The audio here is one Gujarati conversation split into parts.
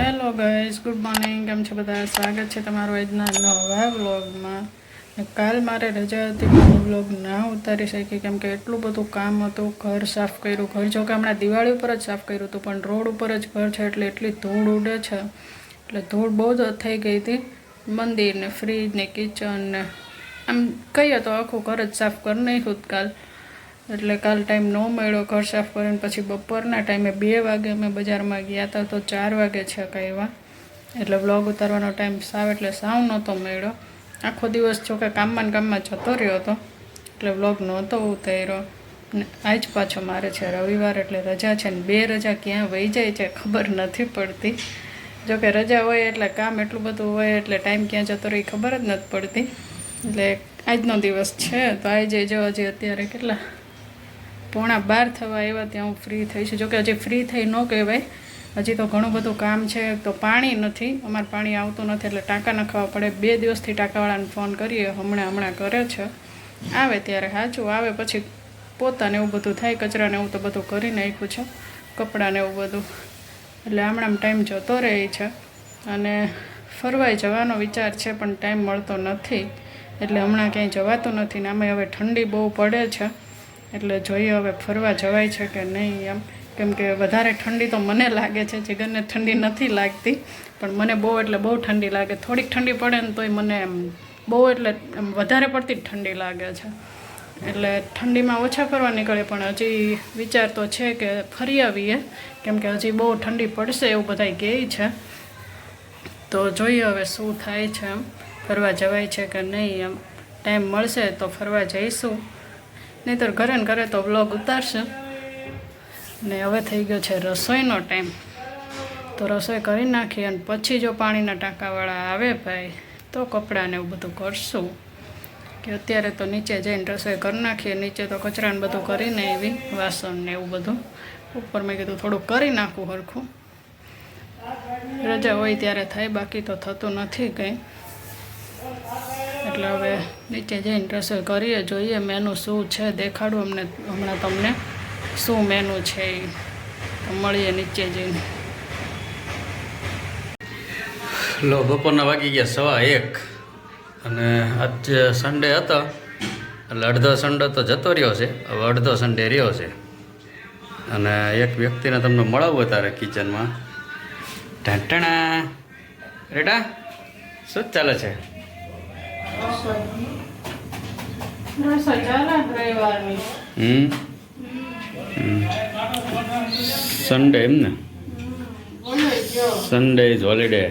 Hello guys, good morning. કેમ છે બધા? સ્વાગત છે તમારું આજના નવા વ્લોગમાં. કાલ મારે રજા હતી, પણ વ્લોગ ના ઉતારી શકી, કેમ કે એટલું બધું કામ હતું, ઘર સાફ કર્યું. ઘર જો કે હમણાં દિવાળી ઉપર જ સાફ કર્યું હતું, પણ રોડ ઉપર જ ઘર છે એટલે એટલી ધૂળ ઉડે છે. એટલે ધૂળ બહુ જ થઈ ગઈ હતી. મંદિરને ફ્રીજ ને કિચન ને, આમ કહીએ તો આખું ઘર જ સાફ કરી નાખ્યું કાલ. એટલે કાલ ટાઈમ ન મળ્યો ઘર સાફ કરીને, પછી બપોરના ટાઈમે બે વાગે અમે બજારમાં ગયા હતા, તો ચાર વાગે છે એવા એટલે વ્લોગ ઉતારવાનો ટાઈમ સાવ, એટલે સાવ નહોતો મળ્યો. આખો દિવસ જો કે કામમાં ને કામમાં જતો રહ્યો હતો, એટલે વ્લોગ નહોતો ઉતાર્યો. ને આજ પાછો મારે છે રવિવાર, એટલે રજા છે ને બે રજા ક્યાં વહી જાય છે ખબર નથી પડતી. જો કે રજા હોય એટલે કામ એટલું બધું હોય, એટલે ટાઈમ ક્યાં જતો રહે ખબર જ નથી પડતી. એટલે આજનો દિવસ છે, તો આજે જો હજી અત્યારે કેટલા પોણા બાર થવા એવા ત્યાં હું ફ્રી થઈ છું. જોકે હજી ફ્રી થઈ ન કહેવાય. હજી તો ઘણું બધું કામ છે. તો પાણી નથી. અમારે પાણી આવતું નથી એટલે ટાંકા નાખવા પડે. બે દિવસથી ટાંકાવાળાને ફોન કરીએ. હમણાં હમણાં કરે છે. આવે ત્યારે સાચું આવે પછી પોતાને એવું બધું થાય. કચરાને એવું તો બધું કરી નાખ્યું છે. કપડાને એવું બધું. એટલે હમણાં ટાઈમ જતો રહે છે. અને ફરવાય જવાનો વિચાર છે, પણ ટાઈમ મળતો નથી. એટલે હમણાં ક્યાંય જવાતું નથી ને આમાં હવે ઠંડી બહુ પડે છે. એટલે જોઈએ હવે ફરવા જવાય છે કે નહીં એમ. કેમ કે વધારે ઠંડી તો મને લાગે છે જીગરને ઠંડી નથી લાગતી. પણ મને બહુ એટલે બહુ ઠંડી લાગે. થોડીક ઠંડી પડે ને તોય મને એમ બહુ એટલે એમ વધારે પડતી જ ઠંડી લાગે છે. એટલે ઠંડીમાં ઓછા ફરવા નીકળે, પણ હજી વિચાર તો છે કે ફરી આવીએ. કેમ કે હજી બહુ ઠંડી પડશે એવું બધાય કહે છે. તો જોઈએ હવે શું થાય છે એમ. ફરવા જવાય છે કે નહીં એમ. ટાઈમ મળશે તો ફરવા જઈશું. નહીંતર ઘરે ને ઘરે તો વ્લોગ ઉતારશે. ને હવે થઈ ગયો છે રસોઈનો ટાઈમ તો રસોઈ કરી નાખી અને પછી જો પાણીના ટાંકાવાળા આવે ભાઈ, તો કપડાને એવું બધું કરશું. કે અત્યારે તો નીચે જઈને રસોઈ કરી નાખીએ, નીચે તો કચરાને બધું કરીને એવી વાસણ ને એવું બધું. ઉપર મેં કીધું થોડુંક કરી નાખું હરખું. રજા હોય ત્યારે થાય, બાકી તો થતું નથી કંઈ. એટલે હવે નીચે જઈને રસોઈ કરીએ, જોઈએ મેનુ શું છે, દેખાડું અમને હમણાં તમને શું મેનુ છે એ મળીએ નીચે જઈને. લો, બપોરના વાગી ગયા સવા એક. અને આજે સન્ડે હતો. એટલે અડધો સન્ડે તો જતો રહ્યો છે. હવે અડધો સન્ડે રહ્યો છે. અને એક વ્યક્તિને તમને મળાવવું તારે કિચનમાં ઢાંટણા રેટા શું ચાલે છે? હમ? સન્ડે એમ ને? સન્ડે ઇઝ હોલિડે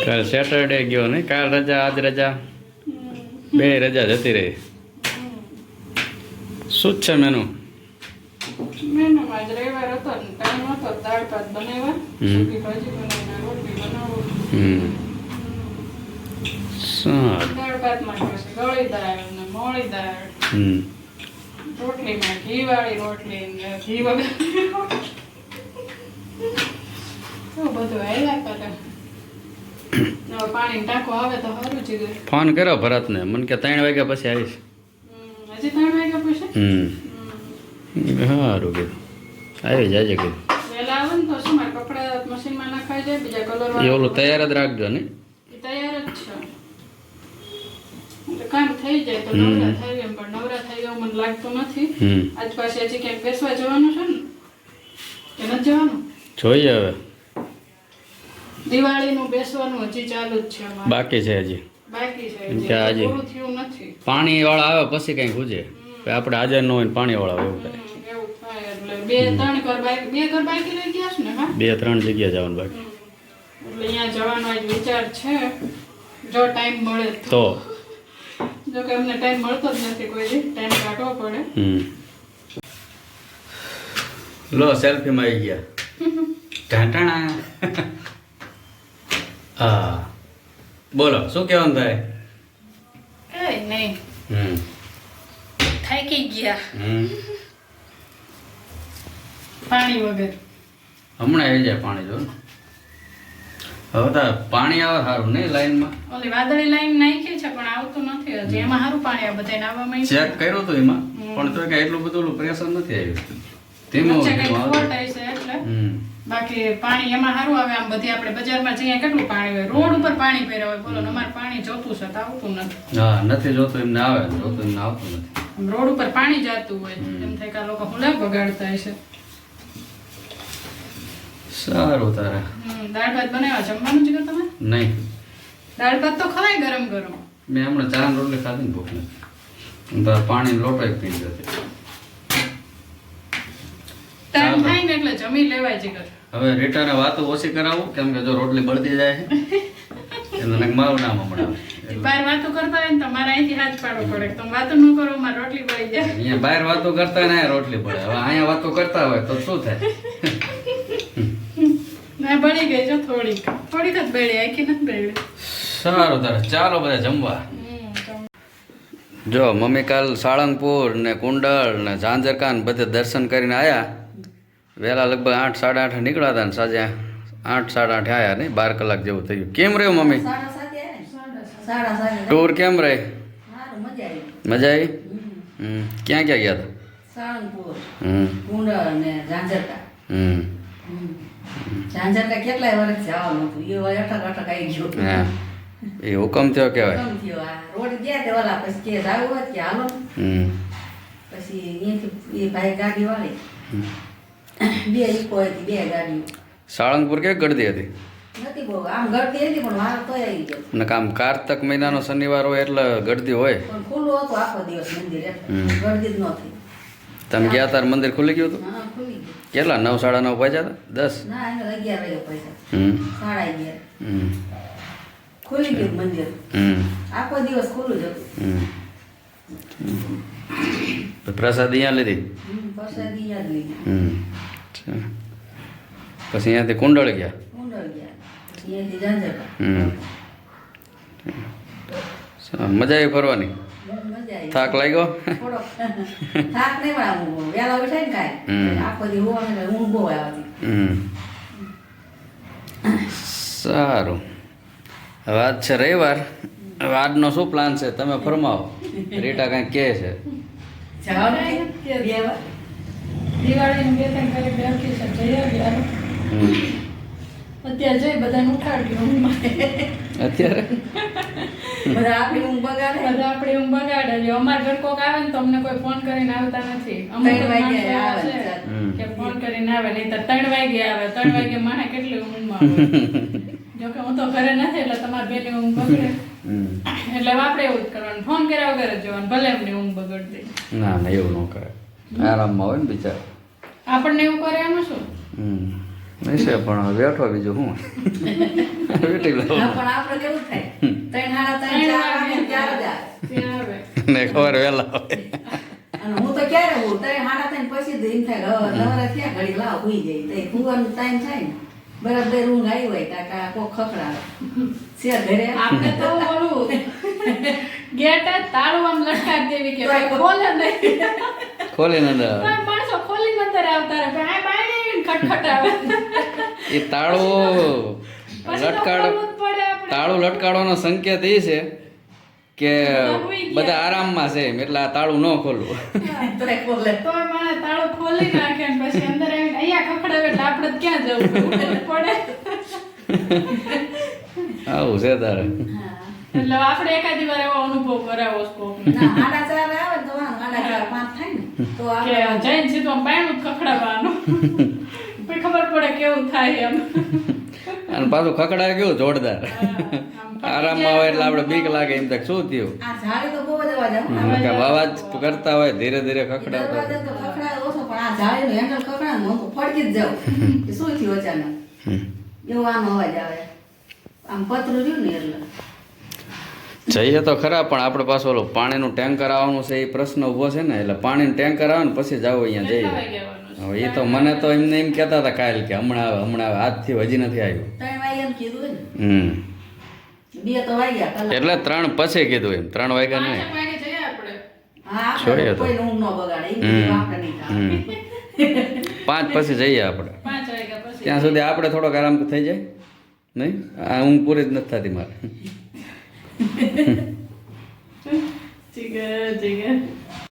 કાલ સેટરડે ગયો ને કાલ રજા આજ રજા? બે રજા જતી રહી. શું છે મેનુ મેનુમાં જ રવિવાર હતો ટાઈમ હતો દાળ ભાત બનાવ્યા હમ. સૂકી ભાજી બનાવીને રોટલી બનાવો હમ સારું. રોટલીમાં ઘી વાળી રોટલી ઘી વગર. ફોન કર્યો ભરતને. મને કે ત્રણ વાગ્યા પછી આવીશ. હજી ત્રણ વાગ્યા પછી? હમ. સારું કીધું. આવી જાજે કીધું. એ ઓલું તૈયાર જ રાખજો ને. તૈયાર જ છે. કામ થઈ જાય તો. નવરા થઈ એમ પણ નવરા થઈ એવું મને લાગતું નથી. આજ પાછી હજી ક્યાંક બેસવા જવાનું છે ને કે નથી જવાનું. જોઈએ હવે. દિવાળીનું બેસવાનું હજી ચાલુ જ છે બાકી છે હજી. બાકી છે આજે- પાણી વાળા આવે પછી કઈ પૂછે આપણે આજે ન હોય પાણી વાળા એવું બે ત્રણ ઘર બાઈક બે ઘર બાકી લઈ ગયા છે ને હા? બે ત્રણ જગ્યા જવાનું બાકી. એટલે અહીંયા જવાનો આજ વિચાર છે જો ટાઈમ મળે તો. જો કે અમને ટાઈમ મળતો જ નથી કોઈ દી ટાઈમ કાઢવો પડે. હમ. લો સેલ્ફીમાં આવી ગયા. ઢાંટાણા હા. બોલો શું કહેવાનું થાય? કઈ નહીં હમ. થાકી ગયા. હમ. પાણી વગર. હમણાં આવી જાય પાણી જો. હવે તો પાણી આવે સારું નહીં લાઈનમાં? ઓલી વાદળી લાઈન નાખી છે પણ આવતું નથી. હજી એમાં સારું પાણી આવે બધા નાવામાં ચેક કર્યું તો એમાં? પણ તો કે એટલું બધું પ્રેશર નથી આવ્યું. તેમાં આવે. ખોટ બાકી પાણી એમાં સારું આવે આમ બધી આપણે બજારમાં જઈએ કેટલું પાણી હોય? રોડ ઉપર પાણી ભર્યા હોય બોલો અમારે પાણી જોતું છે તો આવતું નથી. હા નથી જોતું એમને આવે જોતું એમને આવતું નથી. રોડ ઉપર પાણી જતું હોય એમ થાય કે આ લોકો હુલા બગાડતા હશે. સારું તારે? દાળ ભાત બનાવ્યા? જમવાનું છે તમે નહીં. દાળ ભાત તો ખવાય ગરમ ગરમ. મેં હમણાં ચા ને રોટલી ખાધી ને ભૂખ નથી. તાર પાણી લોટો એક પી જતી ટાઈમ થાય ને એટલે જમી લેવાય જીગર. હવે રીટાને વાતો ઓછી કરાવું કેમ કે જો રોટલી બળતી જાય છે. એટલે મને મારું નામ હમણાં બહાર વાતો કરતા હોય ને તો મારે અહીંથી હાથ પાડવો પડે. તમે વાતો ન કરો મારે રોટલી પડી જાય. અહીંયા બહાર વાતો કરતા ને રોટલી પડે હવે અહીંયા વાતો કરતા હોય તો શું થાય? બળી ગઈ જો થોડીક. થોડીક જ બેળી આખી નથી બેળી સારું તારે. ચાલો બધા જમવા. જો મમ્મી કાલ સાળંગપુર ને કુંડળ ને ઝાંઝરકાન બધે દર્શન કરીને આવ્યા વહેલા લગભગ આઠ સાડા આઠ નીકળ્યા હતા ને સાંજે. આઠ સાડા આઠે આવ્યા નહીં બાર કલાક જેવું થયું. કેમ રહ્યું મમ્મી. ટૂર કેમ રહે? મજા આવી. મજા આવી હમ. હમ ક્યાં ક્યાં ગયા સાળંગપુર, હતા હમ. કુંડળ ને ઝાંઝરકા. હમ હમ. ઝાંઝરકા કેટલાય વર્ષ જવાનું હતું. એ અટક અટક આવી ગયું. હા એ હુકમ થયો કહેવાય કેમ થયું આ? રોડ ગયા તે ઓલા પછી કે જાવું હોય કે હાલો. પછી અહીંયાથી એ ભાઈ ગાડી વાળી. બે ઈકો હતી, બે ગાડીઓ. સાળંગપુર કે ગળદી હતી નથી બહુ. આમ ગળદી હતી પણ મારો તોય આવી ગયો. ને કામ કારતક મહિનાનો શનિવાર હોય એટલે ગળદી હોય પણ ખુલ્લું હતું આખો દિવસ મંદિર ગળદી જ નહોતી. તમે ગયા તાર મંદિર ખુલી ગયું હતું. કેટલા? નવ સાડા નવ પહોંચ્યા હતા? દસ? ખુલી ગયું મંદિર. આખો દિવસ ખુલ્લું જ હતું. હમ. પ્રસાદ અહીંયા લીધી? પ્રસાદી યાદ લીધી. પછી અહીંયાથી કુંડળ ગયા? ઊંડળ ગયા. અહીંયાથી ઝાંઝરકા. હમ. મજા આવી ફરવાની. થાક લાગ્યો? થાક નહીં પણ આમ ઉઠાય ને કાંઈ. આખો દી હોવાનું ઊંઘ બહુ આવતી સારું. આજ છે રવિવાર. આજનો શું પ્લાન છે? તમે ફરમાવો. રીટા કંઈક કહે છે. અત્યારે? બધા આપણી ઊંઘ બગાડે. બધા આપણે ઊંઘ બગાડે. છે અમારા ઘર કોક આવે ને તો અમને કોઈ ફોન કરીને આવતા નથી. કે ફોન કરીને આવે. નહીં તો ત્રણ વાગે આવે. ત્રણ વાગે માણે કેટલી ઊંઘમાં જોકે હું તો ઘરે નથી એટલે તમારે બેની ઊંઘ બગડે. એટલે આપણે એવું જ કરવાનું. ફોન કર્યા વગર જ જવાનું. ભલે એમની ઊંઘ બગડતી ના ના એવું ન કરે. આરામમાં હોય ને બિચાર. આપણને એવું કરે એમાં શું? હમ. નહીં છે પણ બેઠો બીજું હું બેઠી પણ આપણે કેવું થાય? ને આવે. ત્યાં આવે ને ખબર વહેલા હોય. અને હું તો ક્યારે હું ત્રણ સાડા ત્રણ પછી એમ થાય નવરા થયા ઘડી લાવ હુઈ જાય તો ફુવાનો ટાઈમ થાય ને. બરાબર ઊંઘ આવી હોય કાકા કોક ખખડાવે. છે ઘરે આપણે તો ઓલું ગેટ જ તાળું આમ લટકાવી દેવી કે ભાઈ ખોલે નહીં. ખોલીને અંદર આવે. કોઈ માણસો ખોલી અંદર આવતા રહે. ભાઈ આ ખટખટાવે. એ તાળું લટકાડ તાળું લટકાડવાનો સંકેત એ છે કે બધા આરામમાં છે એમ એટલે આ તાળું ન ખોલવું. તોય ખોલે તોય માણસ તાળું ખોલી નાખે ને પછી અંદર આવીને અહીંયા ખખડાવે એટલે આપણે ક્યાં જવું? પડે. આવું છે તારે. એટલે આપણે એકાદી વાર એવો અનુભવ કરાવો સ્કોપ ના ચાર આવે તો વાંધો, ચાર પાંચ થાય ને તો આપણે જઈને સીધું બાયણું ખખડાવવાનું. પછી ખબર પડે કેવું થાય એમ. અને પાછું ખકડાય કેવું જોરદાર? આરામમાં હોય એટલે આપણે બીક લાગે એમ તક શું થયું? આ ઝાડી જ અવાજ કરતા હોય ધીરે ધીરે ખખડાવતા દરવાજે હોય. તો ખખડાવે ઓછો પણ આ ઝાડીનું હેન્ડલ ખખડાવે ને હું તો ફડકી જ જાઉં. શું થયું અચાનક? હમ. એવો અવાજ આવે. આમ પતરું રહ્યું ને એટલે. જઈએ તો ખરા પણ આપણે પાછું ઓલું પાણીનું ટેન્કર આવવાનું છે એ પ્રશ્ન ઊભો છે ને એટલે પાણીનું ટેન્કર આવે ને પછી જાવ અહીંયા જઈએ? હવે એ તો મને તો એમને એમ કહેતા હતા કાલ કે હમણાં આવે હમણાં આવે. આજથી હજી નથી આવ્યું. હમ. ને બે તો વાગ્યા કલાક. એટલે ત્રણ પછી કીધું એમ. ત્રણ વાગ્યા નહીં. જઈએ આપણે. હા જોઈએ તો. પાંચ પછી જઈએ આપણે. ત્યાં સુધી આપણે થોડોક આરામ થઈ જાય. નહીં? આ ઊંઘ પૂરી જ નથી થતી મારે.